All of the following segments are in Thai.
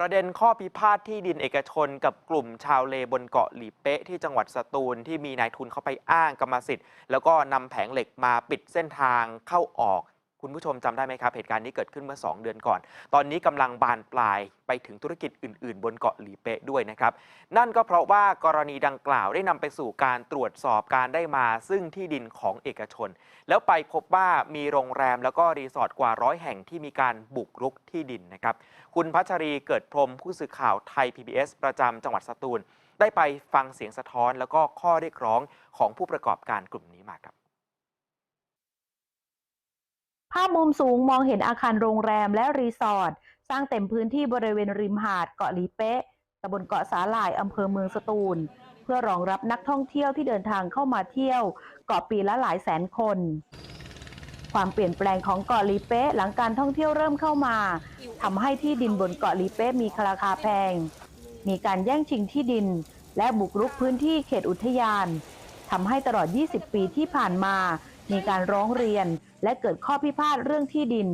ประเด็นข้อพิพาทที่ดินเอกชนกับกลุ่มชาวเลบนเกาะหลีเป๊ะที่จังหวัดสตูลที่มีนายทุนเข้าไปอ้างกรรมสิทธิ์ แล้วก็นำแผงเหล็กมาปิดเส้นทางเข้าออก คุณผู้ชมจำได้ไหมครับ เหตุการณ์นี้เกิดขึ้นเมื่อ 2 เดือนก่อน ตอนนี้กำลังบานปลายไปถึงธุรกิจอื่น ๆ บนเกาะหลีเป๊ะด้วยนะครับ นั่นก็เพราะว่ากรณีดังกล่าวได้นำไปสู่การตรวจสอบการได้มา ซึ่งที่ดินของเอกชน แล้วไปพบว่ามีโรงแรมแล้วก็รีสอร์ทกว่าร้อยแห่งที่มีการบุกรุกที่ดินนะครับ คุณพัชรีเกิดพรมผู้สื่อข่าวไทย PBS ประจำจังหวัดสตูล ได้ไปฟังเสียงสะท้อนแล้วก็ข้อเรียกร้องของผู้ประกอบการกลุ่มนี้มาครับ ภาพมุมสูงมองเห็นอาคารโรงแรมและรีสอร์ทสร้างเต็มพื้นที่บริเวณริมหาดเกาะลีเป๊ะตำบลเกาะสาหร่ายอำเภอเมืองสตูล เพื่อรองรับนักท่องเที่ยวที่เดินทางเข้ามาเที่ยว เกาะปีละหลายแสนคน ความเปลี่ยนแปลงของเกาะลีเป๊ะหลังการท่องเที่ยวเริ่มเข้ามาทำให้ที่ดินบนเกาะลีเป๊ะมีราคาแพง มีการแย่งชิงที่ดิน และบุกรุกพื้นที่เขตอุทยานทำให้ตลอด 20 ปีที่ผ่านมา มีการร้องเรียน และเกิดข้อพิพาทเรื่องที่ดิน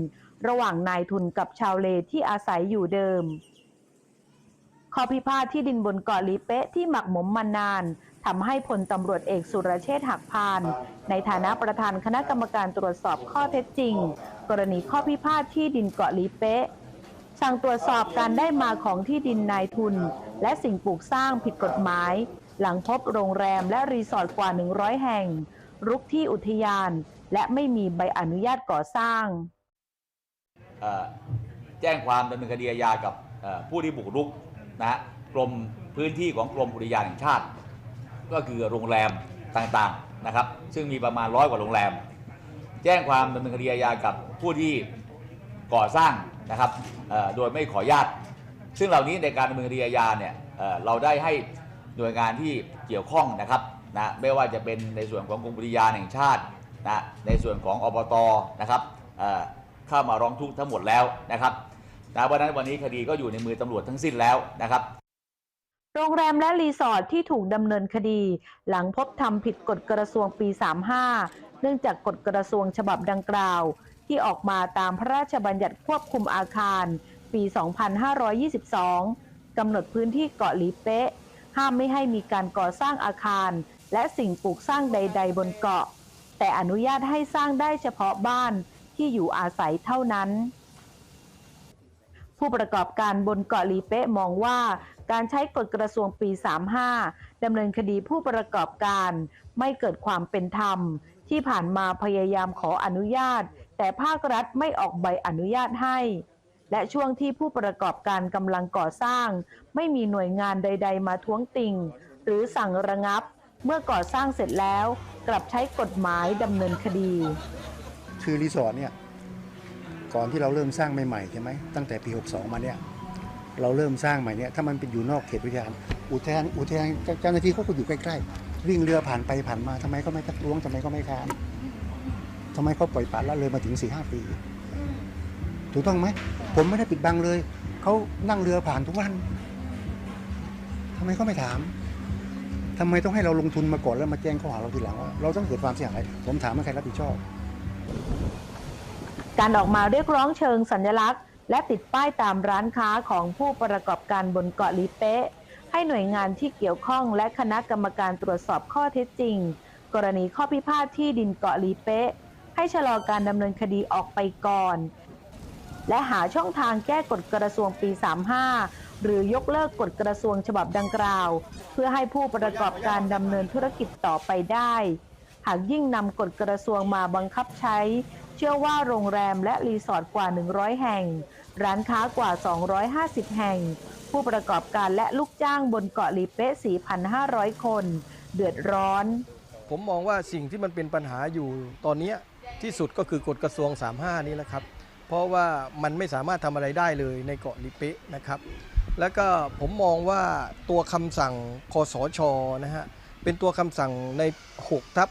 ระหว่างนายทุนกับชาวเลที่อาศัยอยู่เดิม ข้อพิพาทที่ดินบนเกาะลีเป๊ะที่หมักหมมมานานทำให้พลตำรวจเอกสุรเชษฐ์หักพาน ในฐานะประธานคณะกรรมการตรวจสอบข้อเท็จจริง กรณีข้อพิพาทที่ดินเกาะลีเป๊ะสั่งตรวจสอบการได้มาของที่ดินนายทุน และสิ่งปลูกสร้างผิดกฎหมาย หลังพบโรงแรมและรีสอร์ทกว่า 100 แห่ง รุกที่อุทยาน และไม่มีใบอนุญาตก่อสร้าง เอ่อแจ้งความดำเนินคดีอาญากับเอ่อผู้ที่บุกรุกนะฮะกรมพื้นที่ของกรมอุทยานแห่งชาติ ก็คือโรงแรมต่างๆนะครับ ซึ่งมีประมาณร้อยกว่าโรงแรม แจ้งความดำเนินคดีอาญากับผู้ที่ก่อสร้างนะครับเอ่อโดยไม่ขออนุญาต ซึ่งเหล่านี้ในการดำเนินคดีอาญาเนี่ยเอ่อเราได้ให้หน่วยงานที่เกี่ยวข้องนะครับ นะไม่ว่าจะเป็นในส่วนของกรมอุทยานแห่งชาตินะในส่วนของอบตนะครับเข้ามาร้องทุกข์ทั้งหมดแล้วนะครับนะวันนั้นวันนี้คดีก็อยู่ในมือตำรวจทั้งสิ้นแล้วนะครับโรงแรมและรีสอร์ทที่ถูกดำเนินคดี หลังพบทำผิดกฎกระทรวงปี 35 เนื่องจากกฎกระทรวงฉบับดังกล่าว ที่ออกมาตามพระราชบัญญัติควบคุมอาคาร ปี 2522 กำหนดพื้นที่เกาะหลีเป๊ะ ห้ามไม่ให้มีการก่อสร้างอาคาร และสิ่งปลูกสร้างใด ๆ บนเกาะ แต่อนุญาตให้สร้างได้เฉพาะบ้านที่อยู่อาศัยเท่านั้น ผู้ประกอบการบนเกาะลีเป๊ะมองว่าการใช้กฎกระทรวงปี 35 ดำเนินคดีผู้ประกอบการ ไม่เกิดความเป็นธรรม ที่ผ่านมาพยายามขออนุญาต แต่ภาครัฐไม่ออกใบอนุญาตให้ และช่วงที่ผู้ประกอบการกำลังก่อสร้าง ไม่มีหน่วยงานใด ๆ มาท้วงติงหรือสั่งระงับ เมื่อก่อสร้างเสร็จแล้วกลับใช้กฎหมายดำเนินคดี คือรีสอร์ทเนี่ยก่อนที่เราเริ่มสร้างใหม่ๆใช่ไหมตั้งแต่ปี 62 มาเนี่ยเราเริ่มสร้างใหม่เนี่ยถ้ามันเป็นอยู่นอกเขตอุทยานอุทยานอุทยานเจ้าหน้าที่เขาก็อยู่ใกล้ๆ วิ่งเรือผ่านไปผ่านมาทำไมก็ไม่ทักท้วงทำไมก็ไม่ค้านทำไมเขาปล่อยปละละเลยมาถึง4ี่ห้าปี ถูกต้องไหมผมไม่ได้ปิดบังเลยเขานั่งเรือผ่านทุกวันทำไมเขาไม่ถาม ทำไมต้องให้เราลงทุนมาก่อนแล้วมาแจ้งข้อหาเราทีหลังว่าเราต้องเกิดความเสียหายผมถามว่าใครรับผิดชอบ การออกมาเรียกร้องเชิงสัญลักษณ์ และติดป้ายตามร้านค้าของผู้ประกอบการบนเกาะลีเป๊ะให้หน่วยงานที่เกี่ยวข้องและคณะกรรมการตรวจสอบข้อเท็จจริง กรณีข้อพิพาทที่ดินเกาะลีเป๊ะ ให้ชะลอการดำเนินคดีออกไปก่อน และหาช่องทางแก้กฎกระทรวงปี 35 หรือยกเลิกกฎกระทรวงฉบับดังกล่าว เพื่อให้ผู้ประกอบการดำเนินธุรกิจต่อไปได้ หากยิ่งนำกฎกระทรวงมาบังคับใช้ เชื่อว่าโรงแรมและรีสอร์ทกว่า 100 แห่ง ร้านค้ากว่า 250 แห่ง ผู้ประกอบการและลูกจ้างบนเกาะลีเป๊ะ 4,500 คน เดือดร้อน ผมมองว่าสิ่งที่มันเป็นปัญหาอยู่ตอนนี้ที่สุดก็คือกฎกระทรวง 35 นี้แหละครับ เพราะว่ามันไม่สามารถทำอะไรได้เลยในเกาะลิเปะนะครับ แล้วก็ผมมองว่าตัวคำสั่งคสชนะฮะเป็นตัวคำสั่งใน6ทับ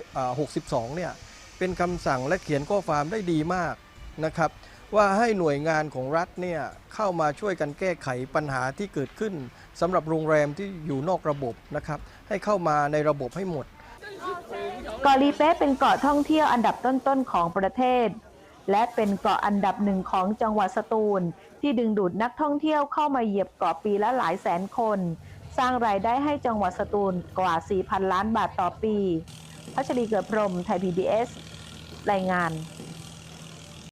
2562เนี่ยเป็นคำสั่งและเขียนข้อความได้ดีมากนะครับว่าให้หน่วยงานของรัฐเนี่ยเข้ามาช่วยกันแก้ไขปัญหาที่เกิดขึ้นสำหรับโรงแรมที่อยู่นอกระบบนะครับให้เข้ามาในระบบให้หมดเกาะลีเป๊ะเป็นเกาะท่องเที่ยวอันดับต้นๆของประเทศ และเป็นเกาะอันดับหนึ่งของจังหวัดสตูล ที่ดึงดูดนักท่องเที่ยวเข้ามาเหยียบเกาะปีละหลายแสนคน สร้างรายได้ให้จังหวัดสตูลกว่า 4,000 ล้านบาทต่อปีพัชรีเกิดพรหมไทย PBS รายงาน